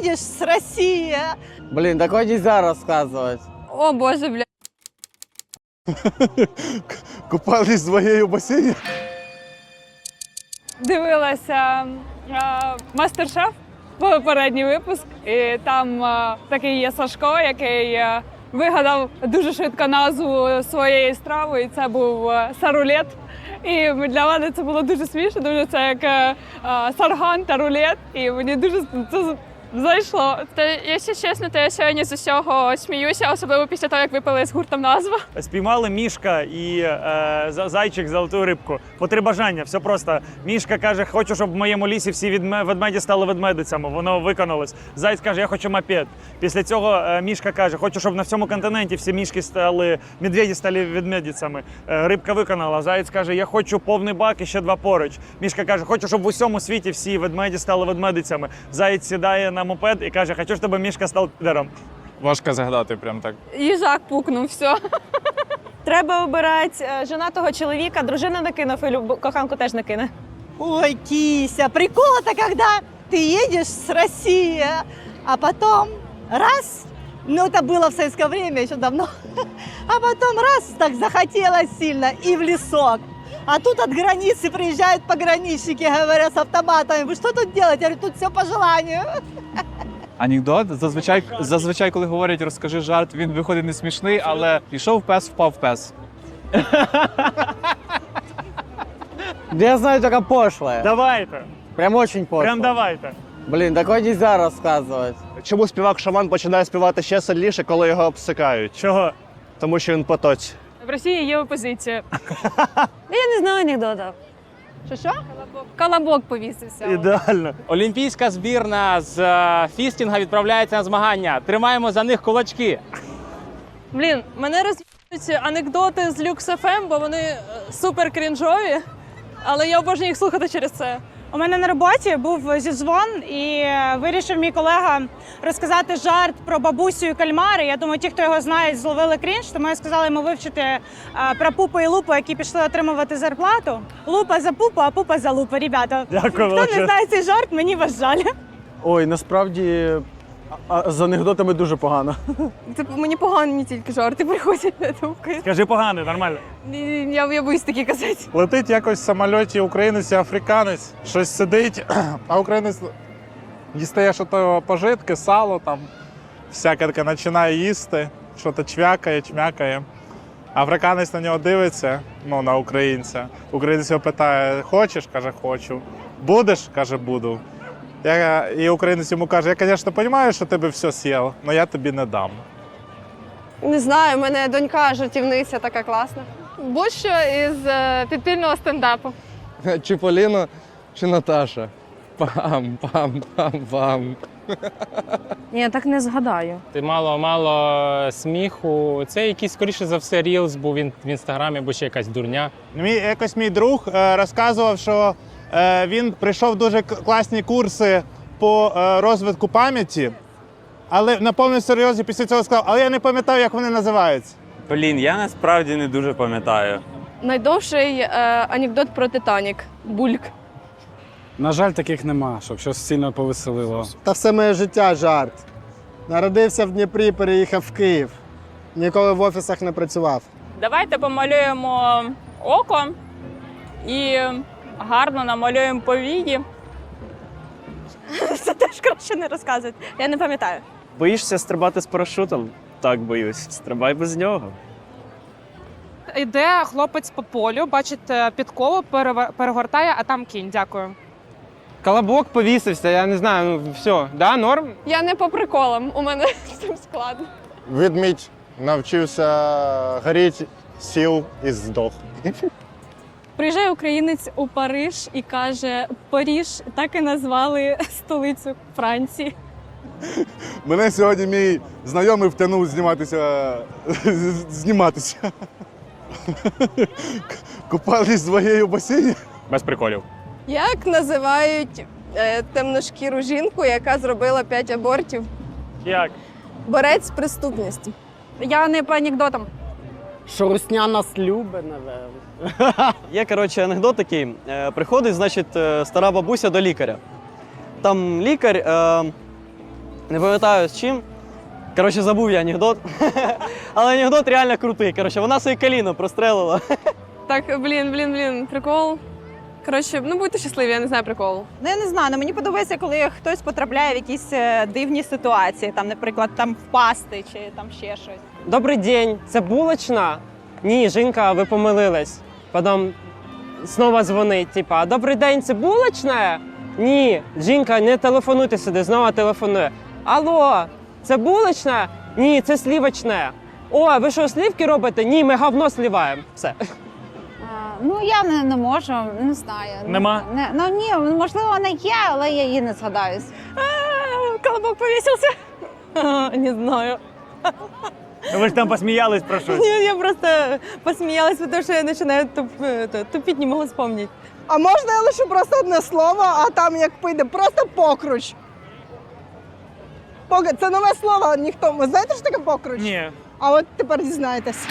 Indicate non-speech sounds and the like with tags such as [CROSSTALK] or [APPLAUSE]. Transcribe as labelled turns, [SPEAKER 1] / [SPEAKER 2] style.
[SPEAKER 1] едешь с России?
[SPEAKER 2] Блин, такое нельзя рассказывать.
[SPEAKER 3] О боже, бля. [LAUGHS]
[SPEAKER 4] Купались вдвоєю в басейні.
[SPEAKER 5] дивилася мастер-шеф попередній випуск, і там е, такий є Сашко, який е, вигадав дуже швидко назву своєї страви, і це був е, сарулет. І для мене це було дуже смішно, дуже це як е, сарган та рулет. І мені дуже це зайшло.
[SPEAKER 3] Та якщо чесно, то я сьогодні з усього сміюся, особливо після того, як випали з гуртом назву.
[SPEAKER 6] Спіймали мішка і е, зайчик золоту рибку. По три бажання. Все просто. Мішка каже, хочу, щоб в моєму лісі всі відме- ведмеді стали ведмедицями. Воно виконалось. Зайць каже, я хочу мопед. Після цього е, мішка каже, хочу, щоб на всьому континенті всі мішки стали, медведі стали ведмедицями. Е, рибка виконала. Заєць каже, я хочу повний бак і ще два поруч. Мішка каже, хочу, щоб в усьому світі всі ведмеді стали ведмедицями. Заєць сідає на мопед і каже, хочу, щоб мішка став підером.
[SPEAKER 7] Важко згадати прям так.
[SPEAKER 3] Їжак пукнув, все. [LAUGHS]
[SPEAKER 1] Треба обирати е, женатого чоловіка, дружина накинув і люб- коханку теж накине. Ой, Кися, прикол-то, когда ты едешь с России, а потом раз, ну это было в советское время еще давно, [LAUGHS] а потом раз, так захотелось сильно и в лесок. А тут от границы приезжают пограничники, говорят, с автоматами. Вы что тут делаете? Я говорю, тут все по желанию.
[SPEAKER 7] Анекдот. Зазвичай, зазвичай, коли говорять, розкажи жарт, він виходить не смішний, але пішов пес, впав пес.
[SPEAKER 2] Да я знаю только пошлое.
[SPEAKER 6] Давайте.
[SPEAKER 2] Прям очень пошлое.
[SPEAKER 6] Прям давайте.
[SPEAKER 2] Блин, такое нельзя рассказывать.
[SPEAKER 4] Чому співак шаман починає співати ще сильніше, коли його обсикають?
[SPEAKER 6] Чого?
[SPEAKER 4] Тому що він потоці.
[SPEAKER 5] В Росії є опозиція. [LAUGHS]
[SPEAKER 1] Я не знаю анекдота. Що що?
[SPEAKER 3] Колобок повісився.
[SPEAKER 6] Ідеально.
[SPEAKER 8] Олімпійська збірна з е, фістінга відправляється на змагання. Тримаємо за них кулачки.
[SPEAKER 5] Блін, мене розв'язують анекдоти з Люкс ФМ, бо вони е, супер крінжові, але я обожнюю їх слухати через це.
[SPEAKER 9] У мене на роботі був зізвон, і вирішив мій колега розказати жарт про бабусю і кальмари. Я думаю, ті, хто його знає, зловили крінж, тому я сказала йому вивчити е, про пупу і лупу, які пішли отримувати зарплату. Лупа за пупу, а пупа за лупу. Ребята,
[SPEAKER 6] Дякую,
[SPEAKER 9] хто не знає цей жарт, мені вас жаль.
[SPEAKER 10] Ой, насправді а- з анекдотами дуже погано.
[SPEAKER 3] Типу, мені погані тільки жарти приходять на думку.
[SPEAKER 6] Скажи погано, нормально.
[SPEAKER 3] Ні, Я, я боюсь такі казати.
[SPEAKER 7] Летить якось в самольоті українець і африканець, щось сидить, а українець дістає що то пожитки, сало там, всяке таке починає їсти, що то чвякає, чмякає. Африканець на нього дивиться, ну на українця. Українець його питає: хочеш? каже, хочу. Будеш? каже, буду. Я, і українець йому каже: Я, звісно, розумію, що тебе все з'їв, але я тобі не дам.
[SPEAKER 3] Не знаю, у мене донька жартівниця така класна. Будь-що із е, підпільного стендапу. [LAUGHS]
[SPEAKER 2] Чи Поліна, чи Наташа? Пам, пам, пам, пам.
[SPEAKER 1] Ні, я так не згадаю.
[SPEAKER 8] Ти мало мало сміху. Це якийсь, скоріше за все, рілс був він в інстаграмі, або ще якась дурня.
[SPEAKER 4] Мій якось мій друг е, розказував, що е, він прийшов дуже класні курси по е, розвитку пам'яті, але на повному серйозі після цього сказав, але я не пам'ятаю, як вони називаються.
[SPEAKER 2] Блін, я насправді не дуже пам'ятаю.
[SPEAKER 3] Найдовший е, анекдот про Титанік. Бульк.
[SPEAKER 10] На жаль, таких нема, щоб щось сильно повеселило.
[SPEAKER 2] Та все моє життя жарт. Народився в Дніпрі, переїхав в Київ. Ніколи в офісах не працював.
[SPEAKER 5] Давайте помалюємо око і гарно намалюємо повії.
[SPEAKER 9] Це теж краще не розказувати. Я не пам'ятаю.
[SPEAKER 2] Боїшся стрибати з парашутом? Так боюсь. Стрибай без нього.
[SPEAKER 5] Йде хлопець по полю, бачите, підкову перегортає, а там кінь. Дякую.
[SPEAKER 2] Колобок повісився, я не знаю, ну все, да, норм?
[SPEAKER 3] Я не по приколам, у мене [LAUGHS] з цим складно.
[SPEAKER 4] Ведмідь навчився горіти, сів і здох.
[SPEAKER 9] Приїжджає українець у Париж і каже: Паріж так і назвали столицю Франції.
[SPEAKER 4] Мене сьогодні мій знайомий втягнув зніматися. зніматися. Купались вдвоєю в басейні.
[SPEAKER 8] Без приколів.
[SPEAKER 3] Як називають е, темношкіру жінку, яка зробила 5 абортів?
[SPEAKER 6] Як?
[SPEAKER 3] Борець з преступністю.
[SPEAKER 9] Я не по анекдотам.
[SPEAKER 2] Що русня нас любить, напевно. [LAUGHS]
[SPEAKER 10] Є, коротше, анекдот такий. Е, Приходить, значить, е, стара бабуся до лікаря. Там лікар е, Не пам'ятаю з чим. Коротше, забув я анекдот. [LAUGHS] Але анекдот реально крутий. Коротше, вона своє коліно прострелила. [LAUGHS]
[SPEAKER 3] Так, блін, блін, блін, прикол. Коротше, ну будьте щасливі, я не знаю приколу.
[SPEAKER 11] Ну, я не знаю, ну мені подобається, коли хтось потрапляє в якісь е, дивні ситуації, там, наприклад, там впасти чи там ще щось.
[SPEAKER 12] Добрий день, це булочна? Ні, жінка, ви помилились. Потім знову дзвонить, типа, добрий день, це булочна? Ні, жінка, не телефонуйте сюди, знову телефонує. Алло, це булочна? Ні, це слівочна. О, ви що, слівки робите? Ні, ми говно сліваємо. Все.
[SPEAKER 13] Ну я не, не можу, не знаю.
[SPEAKER 6] Нема?
[SPEAKER 13] Не, ну ні, можливо, вона є, але я її не згадаюсь.
[SPEAKER 11] Колобок повісився. Не знаю.
[SPEAKER 6] Ну, ви ж там посміялись про щось.
[SPEAKER 11] Я просто посміялась, тому що я починаю тупіть, не можу вспомнити.
[SPEAKER 9] А можна я лише просто одне слово, а там як піде, просто покруч. Пок- Це нове слово, ніхто. Ви знаєте, що таке покруч?
[SPEAKER 6] Ні.
[SPEAKER 9] А от тепер дізнаєтесь.